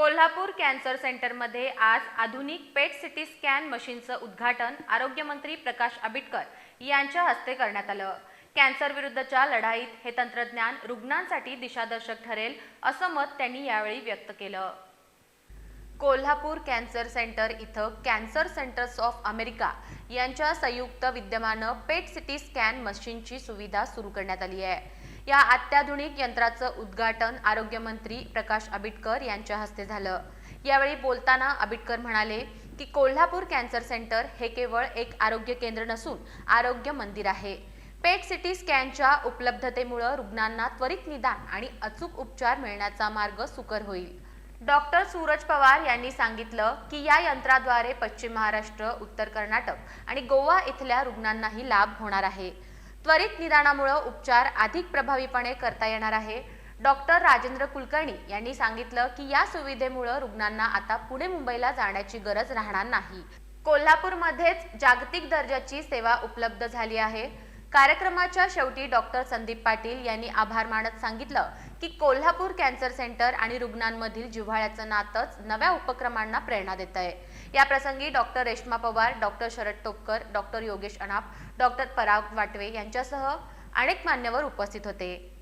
Kolhapur cancer सेंटरमध्ये आज आधुनिक पेट सिटी स्कॅन मशीनचं उद्घाटन आरोग्यमंत्री प्रकाश आंबेडकर यांच्या हस्ते करण्यात आलं. कॅन्सर विरुद्धच्या लढाईत हे तंत्रज्ञान रुग्णांसाठी दिशादर्शक ठरेल असं मत त्यांनी यावेळी व्यक्त केलं. कोल्हापूर कॅन्सर सेंटर इथं कॅन्सर सेंटर्स ऑफ अमेरिका यांच्या संयुक्त विद्यमानं पेट सिटी स्कॅन मशीनची सुविधा सुरू करण्यात आली आहे. या अत्याधुनिक यंत्राचं उद्घाटन आरोग्यमंत्री प्रकाश आंबेडकर यांच्या हस्ते झालं. यावेळी बोलताना आबिटकर म्हणाले की कोल्हापूर कॅन्सर सेंटर हे केवळ एक आरोग्य केंद्र नसून आरोग्य मंदिर आहे. पेट सिटी स्कॅनच्या उपलब्धतेमुळं रुग्णांना त्वरित निदान आणि अचूक उपचार मिळण्याचा मार्ग सुकर होईल. डॉक्टर सूरज पवार यांनी सांगितलं की या यंत्राद्वारे पश्चिम महाराष्ट्र उत्तर कर्नाटक आणि गोवा इथल्या रुग्णांनाही लाभ होणार आहे. त्वरित निदानामुळे उपचार अधिक प्रभावीपणे करता येणार आहे. डॉक्टर राजेंद्र कुलकर्णी यांनी सांगितलं की या सुविधेमुळे रुग्णांना आता पुणे मुंबईला जाण्याची गरज राहणार नाही. कोल्हापूरमध्येच जागतिक दर्जाची सेवा उपलब्ध झाली आहे. कार्यक्रमाच्या शेवटी डॉक्टर संदीप पाटील यांनी आभार मानत सांगितलं की कोल्हापूर कॅन्सर सेंटर आणि रुग्णांमधील जिव्हाळ्याचं नातंच नव्या उपक्रमांना प्रेरणा देत आहे. या प्रसंगी doctor Reshma Pawar doctor Sharad Topkar doctor Yogesh Anap doctor Parag Watve यांच्यासह अनेक मान्यवर उपस्थित होते.